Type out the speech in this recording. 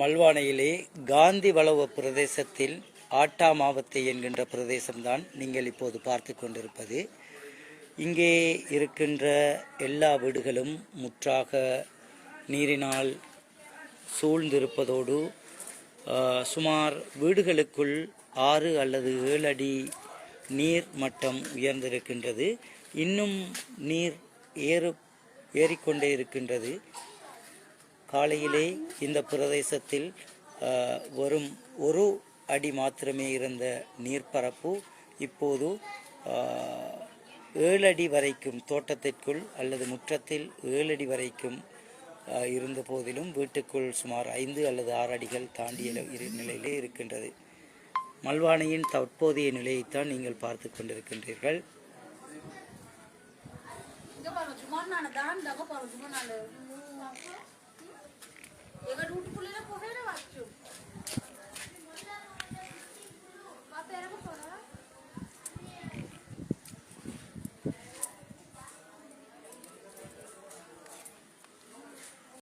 மல்வானையிலே காந்தி வளவ பிரதேசத்தில் ஆட்டா மாவத்தை என்கின்ற பிரதேசம்தான் நீங்கள் இப்போது பார்த்து கொண்டிருப்பது. இங்கே இருக்கின்ற எல்லா வீடுகளும் முற்றாக நீரினால் சூழ்ந்திருப்பதோடு சுமார் வீடுகளுக்குள் ஆறு அல்லது ஏழு அடி நீர் மட்டம் உயர்ந்திருக்கின்றது. இன்னும் நீர் ஏறு ஏறிக்கொண்டே இருக்கின்றது. காலையிலே இந்த பிரதேசத்தில் வரும் ஒரு அடி மாத்திரமே இருந்த நீர்ப்பரப்பு இப்போது ஏழு அடி வரைக்கும் தோட்டத்திற்குள் அல்லது முற்றத்தில் ஏழு அடி வரைக்கும் இருந்த போதிலும் வீட்டுக்குள் சுமார் ஐந்து அல்லது ஆறு அடிகள் தாண்டிய இரு நிலையிலே இருக்கின்றது. மல்வானையின் தற்போதைய நிலையைத்தான் நீங்கள் பார்த்து கொண்டிருக்கின்றீர்கள். இங்க பாருங்க சும்மா நான் தான் பாருங்க சும்மா நான்.